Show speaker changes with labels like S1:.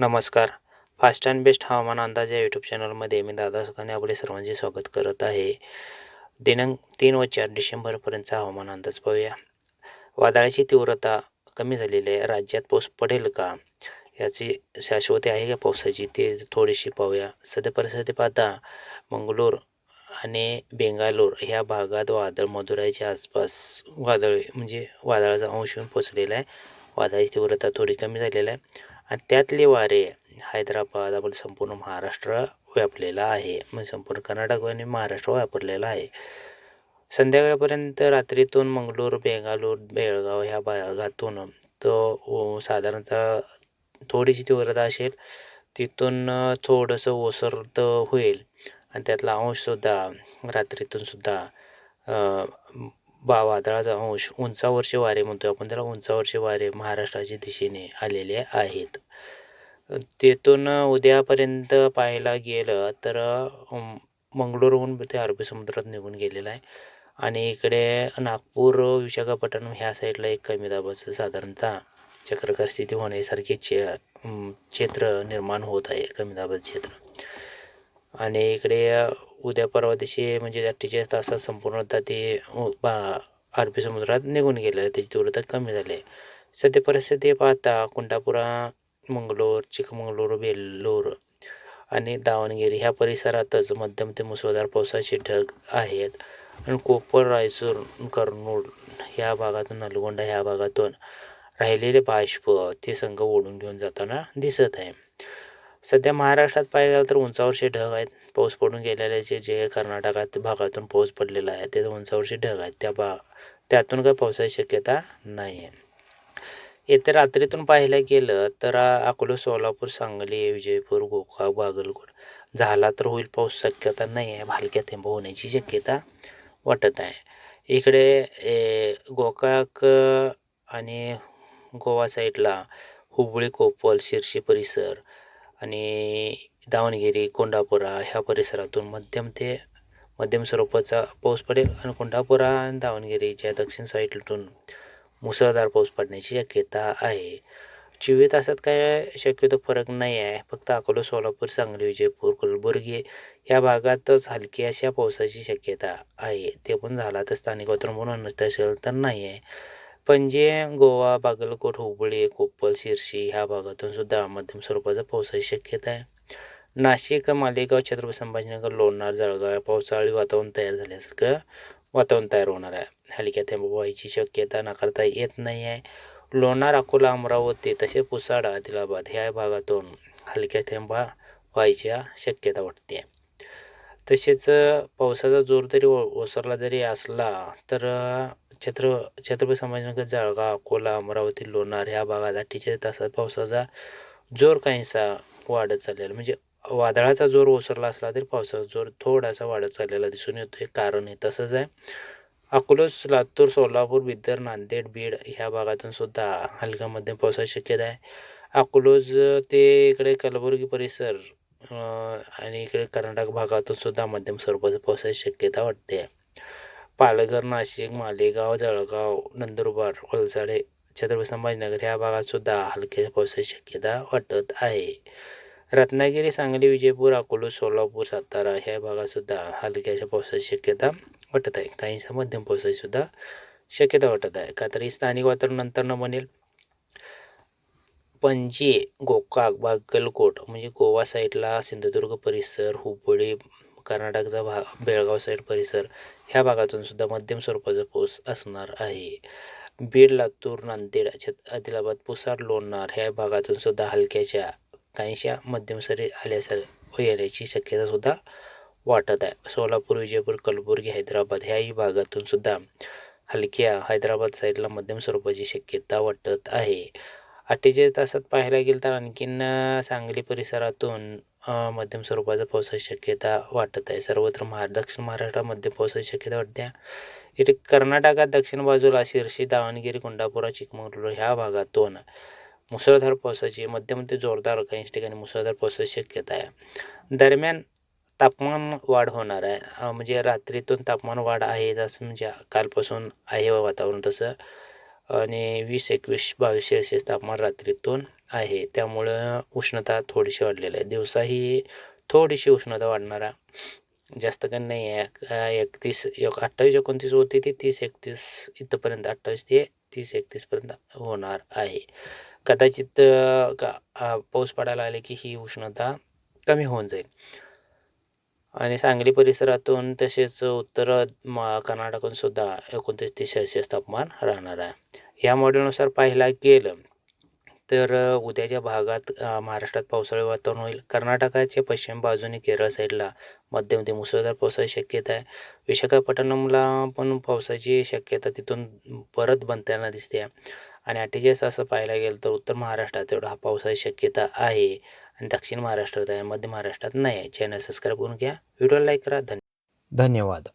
S1: नमस्कार. Fast and best हवामान अंदाज या यूट्यूब चॅनलमध्ये मी दादा सुखाने आपले सर्वांचे स्वागत करत आहे. दिनांक तीन व चार डिसेंबरपर्यंतचा हवामान अंदाज पाहूया. वादळाची तीव्रता कमी झालेली आहे राज्यात पाऊस पडेल का? याची शाश्वती आहे का पावसाची ते थोडीशी पाहूया. सध्या परिस्थिती पाहता मंगलोर आणि बेंगालोर ह्या भागात वादळ मदुराईच्या आसपास वादळ म्हणजे वादळाचा अंश येऊन पोचलेला आहे. वादळाची तीव्रता थोडी कमी झालेली आहे. आणि त्यातले वारे हैदराबाद आपण संपूर्ण महाराष्ट्र व्यापलेला आहे. म्हणजे संपूर्ण कर्नाटक आणि महाराष्ट्र वापरलेला आहे. संध्याकाळपर्यंत रात्रीतून मंगळूर बेंगालूर बेळगाव ह्या भागातून तो साधारणतः थोडीशी तीव्रता असेल तिथून थोडंसं ओसरत होईल. आणि त्यातला अंशसुद्धा रात्रीतून सुद्धा बा वादळाचा अंश उंचावरचे वारे म्हणतो आपण. त्याला उंचावरचे वारे महाराष्ट्राच्या दिशेने आलेले आहेत. तेथून उद्यापर्यंत पाहायला गेलं तर मंगळूरहून ते अरबी समुद्रात निघून गेलेलं आहे. आणि इकडे नागपूर विशाखापट्टणम ह्या साईडला एक कमी दाबाचं साधारणतः चक्रकार स्थिती होण्यासारखे चे क्षेत्र निर्माण होत आहे. कमी दाबाचं क्षेत्र. आणि इकडे उद्या परवा दिवशी म्हणजे अठ्ठेचाळीस तासात संपूर्णतः ते हो, बा अरबी समुद्रात निघून गेलं. त्याची तीव्रता कमी झाली. आहे सध्या परिस्थिती पाहता कुंडापुरा मंगलोर चिकमंगलोर बेल्लोर आणि दावणगिरी ह्या परिसरातच मध्यम ते मुसळधार पावसाचे ढग आहेत. आणि कोपर रायसूर कर्नूल ह्या भागातून नलगोंडा ह्या भागातून राहिलेले बाष्प ते संघ ओढून घेऊन जाताना दिसत आहे. सध्या महाराष्ट्रात पाहिलं तर उंचावरचे ढग आहेत. पाऊस पडून गेलेल्याचे जे कर्नाटकात भागातून पाऊस पडलेला आहे ते उंचावरचे ढग आहेत. त्या भा त्यातून काही पावसाची शक्यता नाही आहे येत्या रात्रीतून पाहायला गेलं तर अकोला सोलापूर सांगली विजयपूर गोका बागलकोट झाला तर होईल पाऊस. शक्यता नाही आहे हलक्या थेंब होण्याची शक्यता वाटत आहे. इकडे गोकाक आणि गोवा साईडला हुबळी कोपल शिर्शी परिसर आणि दावणगिरी कोंडापुरा ह्या परिसरातून मध्यम ते मध्यम स्वरूपाचा पाऊस पडेल आणि कोंडापुरा आणि दावणगिरीच्या दक्षिण साईडतून मुसळधार पाऊस पडण्याची शक्यता आहे. चोवीस तासात काय शक्यतो फरक नाही आहे. फक्त अकोला सोलापूर सांगली विजयपूर कलबुर्गी या भागातच हलकी अशा पावसाची शक्यता आहे. ते पण झाला तर स्थानिक वातावरण नसतं असेल तर नाही आहे. पणजे गोवा बागलकोट हुबळी कोप्पल शिर्शी ह्या भागातून सुद्धा मध्यम स्वरूपाचा पावसाची शक्यता आहे. नाशिक मालेगाव छत्रपती संभाजीनगर लोणार जळगाव पावसाळी वातावरण तयार झाल्यासारखं वातावरण तयार होणार आहे. हलक्या थेंब व्हायची शक्यता नाकारता येत नाही आहे. लोणार अकोला अमरावती तसे पुसाड आदिलाबाद ह्या भागातून हलक्या थेंबा व्हायच्या शक्यता वाटते. तसेच पावसाचा जोर जरी ओसरला जरी असला तर छत्र छत्रपती संभाजीनगर जळगाव अकोला अमरावती लोणार ह्या भागात अठ्ठेचाळीस तासात पावसाचा जोर काहीसा वाढत चाललेला. म्हणजे वादळाचा जोर ओसरला असला तरी पावसाचा जोर थोडासा वाढत चाललेला दिसून येतो हे कारण हे तसंच आहे. अकोलोस लातूर सोलापूर बिदर नांदेड बीड ह्या भागातून सुद्धा हलक्या मध्यम पावसाची शक्यता आहे. अकोलोज ते इकडे कलबुर्गी परिसर आणि इकडे कर्नाटक भागातून सुद्धा मध्यम स्वरूपाचा पावसाची शक्यता वाटते. पालघर नाशिक मालेगाव जळगाव नंदुरबार वलसाडे छत्रपती संभाजीनगर ह्या भागात सुद्धा हलक्या पावसाची शक्यता वाटत आहे. रत्नागिरी सांगली विजयपूर अकोला सोलापूर सातारा ह्या भागात सुद्धा हलक्याच्या पावसाची शक्यता वाटत आहे. काहींचा मध्यम पावसाची सुद्धा शक्यता वाटत आहे. का तरी स्थानिक वातावरण नंतर न बनेल पणजी गोकाक बागलकोट म्हणजे गोवा साईडला सिंधुदुर्ग परिसर हुबळी कर्नाटकचा भाग बेळगाव साईड परिसर ह्या भागातून सुद्धा मध्यम स्वरूपाचा पाऊस असणार आहे. बीड लातूर नांदेड आदिलाबाद पुसार लोणार ह्या भागातून सुद्धा हलक्याच्या काहीशा मध्यम सरी आल्यासारखं येण्याची शक्यता सुद्धा वाटत आहे. सोलापूर विजयपूर कलबुर्गी हैदराबाद ह्याही भागातून सुद्धा हलक्या हैदराबाद साईडला मध्यम स्वरूपाची शक्यता वाटत आहे. अठ्ठेचाळीस तासात पाहायला गेलं तर आणखीन सांगली परिसरातून मध्यम स्वरूपाचा पावसाची शक्यता वाटत आहे. सर्वत्र महा दक्षिण महाराष्ट्रामध्ये पावसाची शक्यता वाटते. इथे कर्नाटकात दक्षिण बाजूला शिर्शी दावणगिरी कोंडापुरा चिकमंगळूर ह्या भागातून मुसळधार पावसाची मध्यम ते जोरदार काही ठिकाणी मुसळधार पावसाची शक्यता आहे. दरम्यान तापमान वाढ होणार आहे. म्हणजे रात्रीतून तापमान वाढ आहे जसं म्हणजे कालपासून आहे वातावरण तसं. आणि वीस एकवीस बावीस सेल्सिअस तापमान रात्रीतून आहे. त्यामुळं उष्णता थोडीशी वाढलेली आहे. दिवसाही थोडीशी उष्णता वाढणार आहे जास्त काही नाही आहे. एकतीस एक अठ्ठावीस एकोणतीस होती ती तीस एकतीस इथंपर्यंत अठ्ठावीस ते तीस एकतीसपर्यंत होणार आहे. कदाचित का पाऊस पडायला आले की ही उष्णता कमी होऊन जाईल. आणि सांगली परिसरातून तसेच उत्तर म- कर्नाटकातून सुद्धा एकोणतीस ते सेल्सिअस तापमान राहणार आहे. या मॉडेलनुसार पाहायला गेलं तर उद्याच्या भागात महाराष्ट्रात पावसाळी वातावरण होईल. कर्नाटकाच्या पश्चिम बाजूने केरळ साईडला मध्यम ते मुसळधार पावसाची शक्यता आहे. विशाखापट्टणमला पण पावसाची शक्यता तिथून परत बनताना दिसते आणि अठ्ठेचाळीस असं पाहायला गेलं तर उत्तर महाराष्ट्रात तेवढा हा पावसाची शक्यता आहे. आणि दक्षिण महाराष्ट्रात आहे मध्य महाराष्ट्रात नाही आहे. चॅनल सबस्क्राईब करून घ्या. व्हिडिओ लाईक करा. धन्य धन्यवाद.